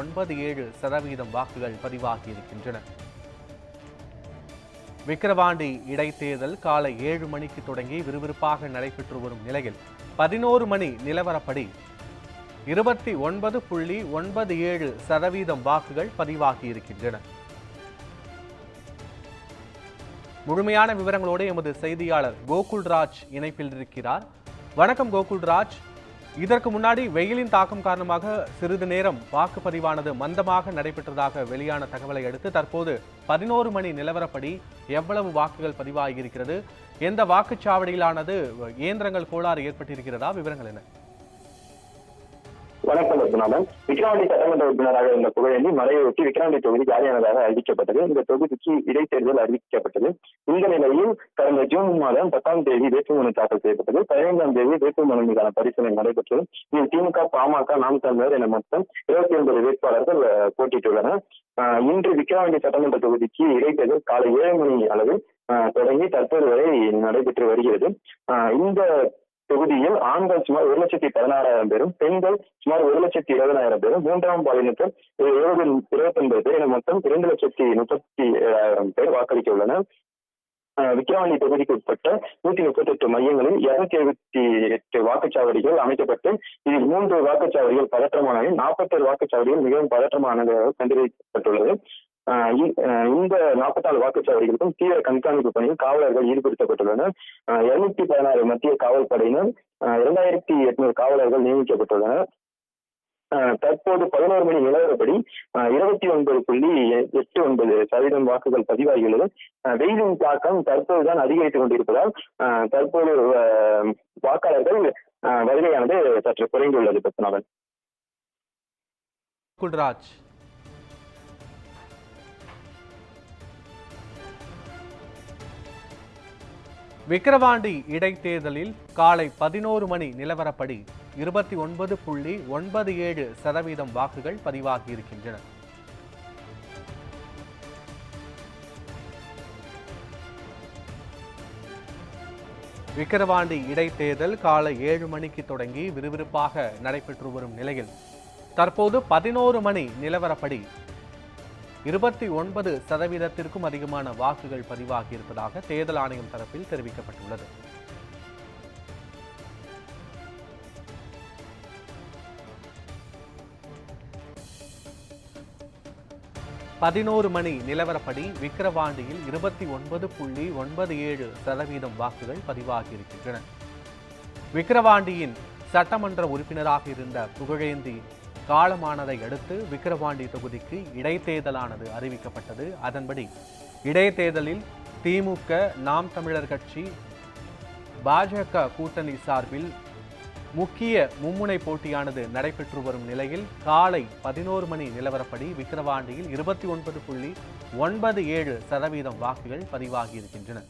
ஒன்பது ஏழு சதவீதம் வாக்குகள் பதிவாகியிருக்கின்றன. விக்கிரவாண்டி இடைத்தேர்தல் காலை ஏழு மணிக்கு தொடங்கி விறுவிறுப்பாக நடைபெற்று வரும் நிலையில் பதினோரு மணி நிலவரப்படி இருபத்தி ஒன்பது புள்ளி ஒன்பது ஏழு சதவீதம் வாக்குகள் பதிவாகியிருக்கின்றன. முழுமையான விவரங்களோடு எமது செய்தியாளர் கோகுல்ராஜ் இணைப்பில் இருக்கிறார். வணக்கம் கோகுல்ராஜ். இதற்கு முன்னாடி வெயிலின் தாக்கம் காரணமாக சிறிது நேரம் வாக்குப்பதிவானது மந்தமாக நடைபெற்றதாக வெளியான தகவலை அடுத்து தற்போது பதினோரு மணி நிலவரப்படி எவ்வளவு வாக்குகள் பதிவாகியிருக்கிறது? எந்த வாக்குச்சாவடியிலானது? இயந்திரங்கள் கோளாறு ஏற்பட்டிருக்கிறதா? விவரங்கள் என்ன? வணக்கம் ரத்னாதன் விக்ரவாண்டி சட்டமன்ற உறுப்பினராக இருந்த புகழேந்தி மறைவையொட்டி விக்ரவாண்டி தொகுதி காலியானதாக அறிவிக்கப்பட்டது. இந்த தொகுதிக்கு இடைத்தேர்தல் அறிவிக்கப்பட்டது. இந்த நிலையில் கடந்த ஜூன் மாதம் பத்தாம் தேதி வேட்புமனு தாக்கல் செய்யப்பட்டது. பதினைந்தாம் தேதி வேட்புமனு மீதான பரிசீலனை நடைபெற்றது. இதில் திமுக பாமக நாம் தமிழர் என மொத்தம் இருபத்தி ஒன்பது வேட்பாளர்கள் போட்டியிட்டுள்ளனர் இன்று விக்ரவாண்டி சட்டமன்ற தொகுதிக்கு இடைத்தேர்தல் காலை ஏழு மணி அளவில் தொடங்கி தற்போது வரை நடைபெற்று வருகிறது. இந்த தொகுதியில் ஆண்கள் சுமார் ஒரு லட்சத்தி பதினாறாயிரம் பேரும் பெண்கள் சுமார் ஒரு லட்சத்தி இருபதாயிரம் பேரும் மூன்றாம் பாலினத்தில் இருபது இருபத்தி ஒன்பது பேர் என மொத்தம் இரண்டு லட்சத்தி முப்பத்தி ஏழாயிரம் பேர் வாக்களிக்க உள்ளனர் அஹ் தொகுதிக்கு உட்பட்ட நூத்தி முப்பத்தி எட்டு மையங்களில் இருநூத்தி எழுபத்தி எட்டு வாக்குச்சாவடிகள் அமைக்கப்பட்டு இதில் மூன்று வாக்குச்சாவடிகள் பதற்றமானவை. நாற்பத்தேழு வாக்குச்சாவடிகள் மிகவும் பதற்றமானதாக கண்டறியப்பட்டுள்ளது. இந்த நாற்பத்தாறு வாக்குச்சாவடிகளுக்கும் தீவிர கண்காணிப்பு பணியில் காவலர்கள் ஈடுபடுத்தப்பட்டுள்ளனர். இருநூத்தி பதினாறு மத்திய காவல் படையினர் இரண்டாயிரத்தி எட்நூறு காவலர்கள் நியமிக்கப்பட்டுள்ளனர். தற்போது பதினோரு மணி நிலவரப்படி இருபத்தி ஒன்பது புள்ளி எ- எட்டு ஒன்பது சதவீதம் வாக்குகள் பதிவாகியுள்ளது. வெயிலின் தாக்கம் தற்போதுதான் அதிகரித்துக் கொண்டிருப்பதால் தற்போது வாக்காளர்கள் வருகையானது சற்று குறைந்துள்ளது பத்மநாபன். குல்ராஜ். விக்கிரவாண்டி இடைத்தேர்தலில் காலை பதினோரு மணி நிலவரப்படி இருபத்தி ஒன்பது புள்ளி ஒன்பது ஏழு சதவீதம் வாக்குகள் பதிவாகியிருக்கின்றன. விக்கிரவாண்டி இடைத்தேர்தல் காலை ஏழு மணிக்கு தொடங்கி விறுவிறுப்பாக நடைபெற்று வரும் நிலையில் தற்போது பதினோரு மணி நிலவரப்படி இருபத்தி ஒன்பது சதவீதத்திற்கும் அதிகமான வாக்குகள் பதிவாகியிருப்பதாக தேர்தல் ஆணையம் தரப்பில் தெரிவிக்கப்பட்டுள்ளது. பதினோரு மணி நிலவரப்படி விக்கிரவாண்டியில் இருபத்தி ஒன்பது புள்ளி ஒன்பது ஏழு சதவீதம் வாக்குகள் பதிவாகியிருக்கின்றன. விக்கிரவாண்டியின் சட்டமன்ற உறுப்பினராக இருந்த புகழேந்தி காலமானதை அடுத்து விக்கிரவாண்டி தொகுதிக்கு இடைத்தேர்தலானது அறிவிக்கப்பட்டது. அதன்படி இடைத்தேர்தலில் திமுக நாம் தமிழர் கட்சி பாஜக கூட்டணி சார்பில் முக்கிய மும்முனை போட்டியானது நடைபெற்று வரும் நிலையில் காலை பதினோரு மணி நிலவரப்படி விக்கிரவாண்டியில் இருபத்தி ஒன்பது புள்ளி ஒன்பது ஏழு சதவீதம் வாக்குகள் பதிவாகியிருக்கின்றன.